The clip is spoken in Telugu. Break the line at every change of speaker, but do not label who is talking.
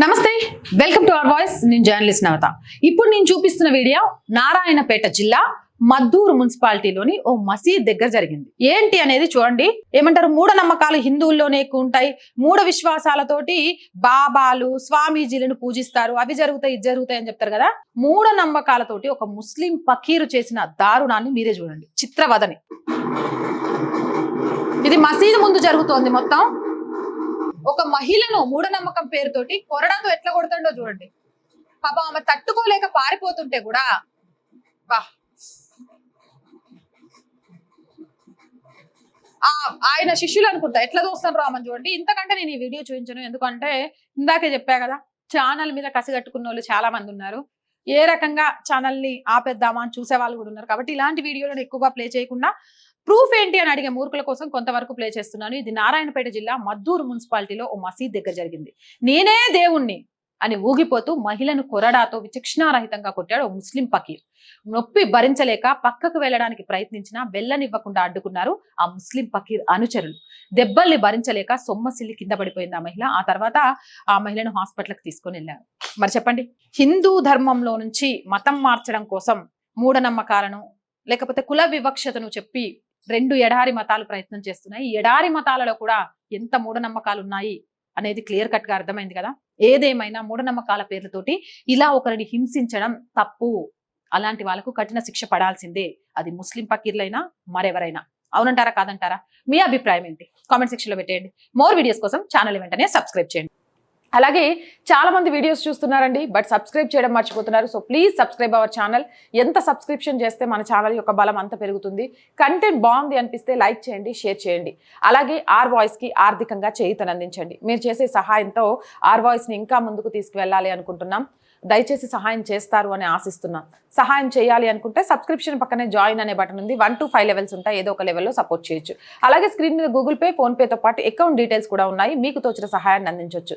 నమస్తే వెల్కమ్ టు అవర్ వాయిస్. నేను జర్నలిస్ట్ నవత. ఇప్పుడు నేను చూపిస్తున్న వీడియో నారాయణపేట జిల్లా మద్దూరు మున్సిపాలిటీలోని ఓ మసీద్ దగ్గర జరిగింది. ఏంటి అనేది చూడండి. ఏమంటారు? మూఢనమ్మకాలు హిందువుల్లోనే ఎక్కువ ఉంటాయి. మూఢ విశ్వాసాలతోటి బాబాలు స్వామీజీలను పూజిస్తారు. అవి జరుగుతాయి ఇది జరుగుతాయి అని చెప్తారు కదా. మూఢ నమ్మకాలతోటి ఒక ముస్లిం పకీరు చేసిన దారుణాన్ని మీరే చూడండి. చిత్రవదని ఇది మసీదు ముందు జరుగుతోంది మొత్తం. ఒక మహిళను మూఢనమ్మకం పేరుతోటి కొరడాతో ఎట్లా కొడుతుండో చూడండి. పాప ఆమె తట్టుకోలేక పారిపోతుంటే కూడా వా. ఆ ఆయన శిష్యులు అనుకుంటా ఎట్లా చూస్తాను రామని చూడండి. ఇంతకంటే నేను ఈ వీడియో చూపించను. ఎందుకంటే ఇందాకే చెప్పా కదా ఛానల్ మీద కసి కట్టుకున్న వాళ్ళు చాలా మంది ఉన్నారు. ఏ రకంగా ఛానల్ని ఆపేద్దామా అని చూసే వాళ్ళు కూడా ఉన్నారు. కాబట్టి ఇలాంటి వీడియోలను ఎక్కువగా ప్లే చేయకుండా ప్రూఫ్ ఏంటి అని అడిగే మూర్ఖుల కోసం కొంతవరకు ప్లే చేస్తున్నాను. ఇది నారాయణపేట జిల్లా మద్దూరు మున్సిపాలిటీలో ఓ మసీద్ దగ్గర జరిగింది. నేనే దేవుణ్ణి అని ఊగిపోతూ మహిళను కొరడాతో విచక్షణారహితంగా కొట్టాడు ఓ ముస్లిం పకీర్ నొప్పి భరించలేక పక్కకు వెళ్ళడానికి ప్రయత్నించినా వెళ్ళనివ్వకుండా అడ్డుకున్నారు ఆ ముస్లిం పకీర్ అనుచరులు. దెబ్బల్ని భరించలేక సొమ్మసిల్లి కింద పడిపోయింది ఆ మహిళ. ఆ తర్వాత ఆ మహిళను హాస్పిటల్కి తీసుకొని వెళ్ళారు. మరి చెప్పండి హిందూ ధర్మంలో నుంచి మతం మార్చడం కోసం మూఢనమ్మకాలను లేకపోతే కుల వివక్షతను చెప్పి రెండు ఎడారి మతాలు ప్రయత్నం చేస్తున్నాయి. ఈ ఎడారి మతాలలో కూడా ఎంత మూఢనమ్మకాలు ఉన్నాయి అనేది క్లియర్ కట్గా అర్థమైంది కదా? ఏదేమైనా మూఢనమ్మకాల పేర్లతోటి ఇలా ఒకరిని హింసించడం తప్పు. అలాంటి వాళ్ళకు కఠిన శిక్ష పడాల్సిందే. అది ముస్లిం పకీర్లైనా మరెవరైనా. అవునంటారా? కాదంటారా? మీ అభిప్రాయం ఏంటి? కామెంట్ సెక్షన్లో పెట్టేయండి. మోర్ వీడియోస్ కోసం ఛానల్ వెంటనే సబ్స్క్రైబ్ చేయండి. అలాగే చాలా మంది వీడియోస్ చూస్తున్నారండి బట్ సబ్స్క్రైబ్ చేయడం మర్చిపోతున్నారు. So please subscribe our channel ఎంత సబ్స్క్రిప్షన్ చేస్తే మన ఛానల్ యొక్క బలం అంత పెరుగుతుంది. కంటెంట్ బాగుంది అనిపిస్తే లైక్ చేయండి షేర్ చేయండి. అలాగే ఆర్ వాయిస్కి ఆర్థికంగా చేయుతనందించండి మీరు చేసే సహాయంతో ఆర్ వాయిస్ని ఇంకా ముందుకు తీసుకువెళ్ళాలి అనుకుంటున్నాం. దయచేసి సహాయం చేస్తారు అని ఆశిస్తున్నాం. సహాయం చేయాలి అనుకుంటే సబ్స్క్రిప్షన్ పక్కనే జాయిన్ అనే బటన్ ఉంది. వన్ టు ఫైవ్ లెవెల్స్ ఉంటాయి. ఏదో ఒక లెవెల్లో సపోర్ట్ చేయొచ్చు. అలాగే స్క్రీన్ మీద గూగుల్ పే ఫోన్పేతో పాటు అకౌంట్ డీటెయిల్స్ కూడా ఉన్నాయి. మీకు తోచిన సహాయాన్ని అందించవచ్చు